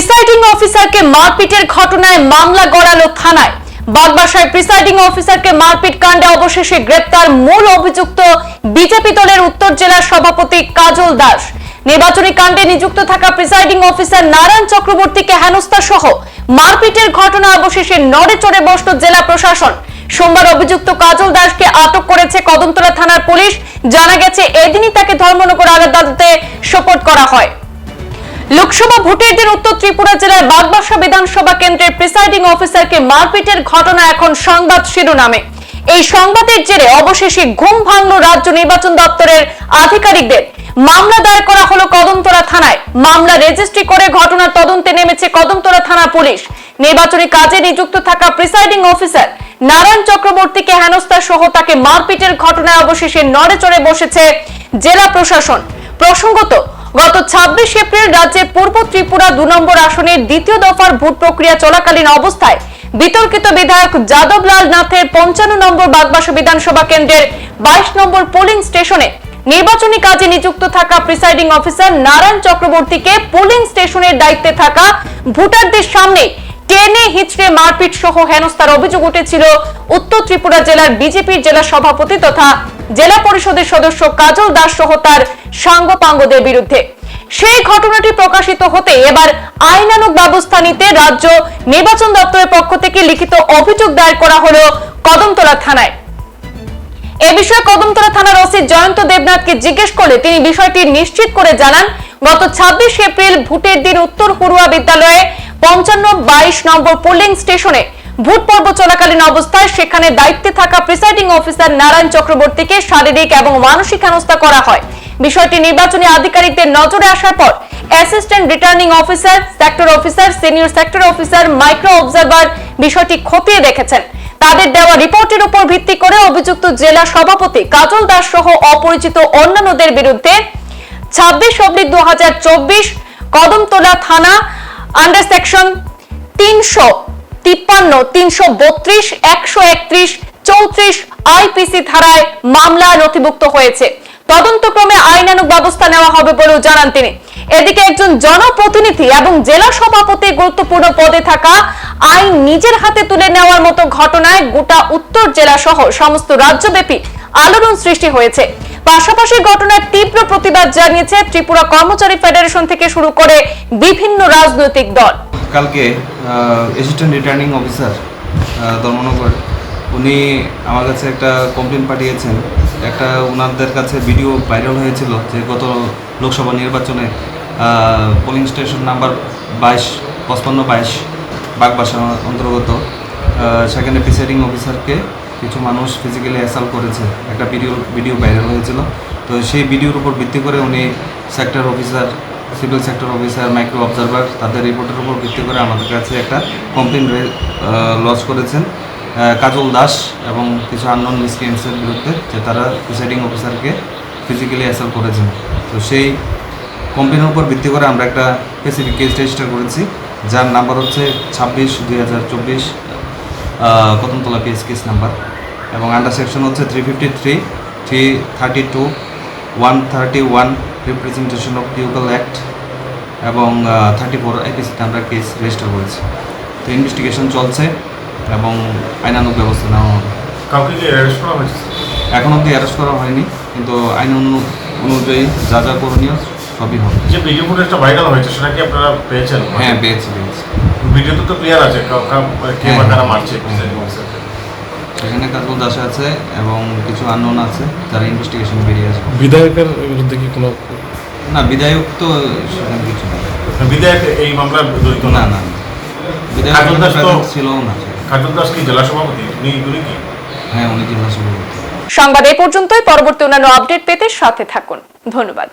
Presiding অফিসারকে মারপিটের ঘটনায় মামলা গড়ালো থানায়। বাগবাসায় প্রিসাইডিং অফিসারকে মারপিট কাণ্ডে অবশেষে গ্রেপ্তার মূল অভিযুক্ত বিজেপি দলের উত্তর জেলার সভাপতি কাজল দাস। নির্বাচনী কাণ্ডে নিযুক্ত থাকা প্রিসাইডিং অফিসার নারায়ণ চক্রবর্তীকে হেনস্থা সহ মারপিটের ঘটনা অবশেষে নড়ে চড়ে বসল জেলা প্রশাসন। সোমবার অভিযুক্ত কাজল দাসকে আটক করেছে কদমতলা থানার পুলিশ। জানা গেছে, এদিনই তাকে ধর্মনগর আদালতে সোপর্দ করা হয়। লোকসভা ভোটের দিন উত্তর ত্রিপুরা জেলার বাগবাসা বিধানসভা কেন্দ্রের প্রিসাইডিং অফিসারকে মারপিটের ঘটনা এখন সংবাদ শিরোনামে। এই সংবাদের জেরে অবশেষে ঘুম ভাঙল রাজ্য নির্বাচন দপ্তরের আধিকারিকদের। মামলা দায়ের করা হলো কদমতলা থানায়। মামলা রেজিস্ট্রি করে ঘটনার তদন্তে নেমেছে কদমতলা থানা পুলিশ। নির্বাচনী কাজে নিযুক্ত থাকা প্রিসাইডিং অফিসার নারায়ণ চক্রবর্তীকে হেনস্থা সহ তাকে মারপিটের ঘটনায় অবশেষে নড়ে চড়ে বসেছে জেলা প্রশাসন। প্রসঙ্গত গত ছাব্বিশ এপ্রিল রাজ্যের পূর্ব ত্রিপুরা দু নম্বর আসনের দ্বিতীয় দফার ভোট প্রক্রিয়া চলাকালীন অবস্থায় বিতর্কিত বিধায়ক যাদবলাল নাথের পঞ্চান্ন নম্বর বাগবাসা বিধানসভা কেন্দ্রের বাইশ নম্বর পোলিং স্টেশনে নির্বাচনী কাজে নিযুক্ত থাকা প্রিসাইডিং অফিসার নারায়ণ চক্রবর্তীকে পোলিং স্টেশনের দায়িত্বে থাকা ভোটারদের সামনে টেনে হিচড়ে মারপিট সহ হেনস্থার অভিযোগ উঠেছিল উত্তর ত্রিপুরা জেলার বিজেপির জেলা সভাপতি তথা জেলা পরিষদের সদস্য কাজল দাস সহ তার সাঙ্গপাঙ্গদের বিরুদ্ধে। সেই ঘটনাটি প্রকাশিত হতে এবার আইনানুগ ব্যবস্থা নিতে রাজ্য নির্বাচন দপ্তরের পক্ষ থেকে লিখিত অভিযোগ দায়ের করা হলো কদমতলা থানায়। এ বিষয়ে কদমতলা থানার ওসি জয়ন্ত দেবনাথকে জিজ্ঞেস করলে তিনি বিষয়টি নিশ্চিত করে জানান, গত ছাব্বিশ এপ্রিল ভোটের দিন উত্তর পড়ুয়া বিদ্যালয়ে পঞ্চান্ন বাইশ নম্বর পোলিং স্টেশনে ভোট পর্ব চলাকালীন অবস্থায় সেখানে দায়িত্বে থাকা প্রিসাইডিং অফিসার নারায়ণ চক্রবর্তীকে শারীরিক এবং মানসিক হেনস্থা করা হয়। বিষয়টি নির্বাচনী আধিকারিকদের নজরে আসার পর assistant returning officer, sector officer, senior sector officer, micro observer বিষয়টি খতিয়ে দেখেছেন। তাদের দেওয়া রিপোর্টের উপর ভিত্তি করে অভিযুক্ত জেলা সভাপতি কাজল দাস সহ অপরিচিত অন্যান্যদের বিরুদ্ধে ছাব্বিশ অব্লিক দু হাজার চব্বিশ কদমতলা থানা আন্ডার সেকশন তিনশো তিপ্পান্ন, তিনশো বত্রিশ, একশো একত্রিশ, চৌত্রিশ আইপিসি ধারায় মামলা নথিভুক্ত হয়েছে। তদন্তক্রমে আইনানুগ ব্যবস্থা নেওয়া হবে বলেও জানান তিনি। এদিকে একজন জনপ্রতিনিধি এবং জেলা সভাপতি গুরুত্বপূর্ণ পদে থাকা আইন নিজের হাতে তুলে নেওয়ার মতো ঘটনায় গোটা উত্তর জেলা সহ সমস্ত রাজ্যব্যাপী আলোড়ন সৃষ্টি হয়েছে। পাশাপাশি ঘটনার তীব্র প্রতিবাদ জানিয়েছে ত্রিপুরা কর্মচারী ফেডারেশন থেকে শুরু করে বিভিন্ন রাজনৈতিক দল। কালকে অ্যাসিস্ট্যান্ট রিটার্নিং অফিসার ধর্মনগর, উনি আমার কাছে একটা কমপ্লেন পাঠিয়েছেন। একটা ওনাদের কাছে ভিডিও ভাইরাল হয়েছিল যে গত লোকসভা নির্বাচনে পোলিং স্টেশন নাম্বার বাইশ, পঁচপান্ন বাইশ, বাগবাসা অন্তর্গত সেখানে প্রিসাইডিং অফিসারকে কিছু মানুষ ফিজিক্যালি অ্যাসাল্ট করেছে। একটা ভিডিও ভিডিও ভাইরাল হয়েছিল। তো সেই ভিডিওর উপর ভিত্তি করে উনি sector officer civil sector officer micro observer তাদের রিপোর্টের উপর ভিত্তি করে আমাদের কাছে একটা কমপ্লেন লঞ্চ করেছেন কাজল দাস এবং কিছু আননোন মিসক্রিয়েন্সের বিরুদ্ধে, যে তারা প্রিসাইডিং অফিসারকে ফিজিক্যালি অ্যাসাল্ট করেছেন। তো সেই কমপ্লেনের উপর ভিত্তি করে আমরা একটা স্পেসিফিক কেস রেজিস্টার করেছি, যার নাম্বার হচ্ছে ছাব্বিশ দুই হাজার চব্বিশ কদমতলা পিএস কেস নাম্বার এবং আন্ডার সেকশন হচ্ছে three fifty three three thirty two one thirty one representation of people act এবং থার্টি ফোর আইপিসিতে আমরা কেস রেজিস্টার করেছি। তো ইনভেস্টিগেশন চলছে এবং আইনানুগ ব্যবস্থা নেওয়া হবে। কাউকে কি অ্যারেস্ট করা হয়েছে? এখন অবধি অ্যারেস্ট করা হয়নি কিন্তু আইন অনু- অনুযায়ী যা যা করণীয় সবই হবে। যে ভিডিও ফুটেজটা ভাইরাল হয়েছে সেটা কি আপনারা পেয়েছেন? হ্যাঁ পেয়েছি পেয়েছি। ভিডিওতে তো ক্লিয়ার আছে কা- বা হ্যাঁ। কারা মারছে সেখানে কাজল দাস আছে এবং কিছু আননোন আছে যারা ইনভেস্টিগেশন বেরিয়ে আছে বিধায়কের বিরুদ্ধে কি কোনো না বিধায়ক তো সেখানে কিছু না। বিধায়ক এই মামলার জড়িত না। না। বিধায়ক কাজল দাস তো- present না কাজল দাস কি জেলা সভাপতি? উনি উনি কি? হ্যাঁ উনি জেলা সভাপতি। সংবাদ এই পর্যন্তই। পরবর্তী অন্যান্য আপডেট পেতে সাথে থাকুন। ধন্যবাদ।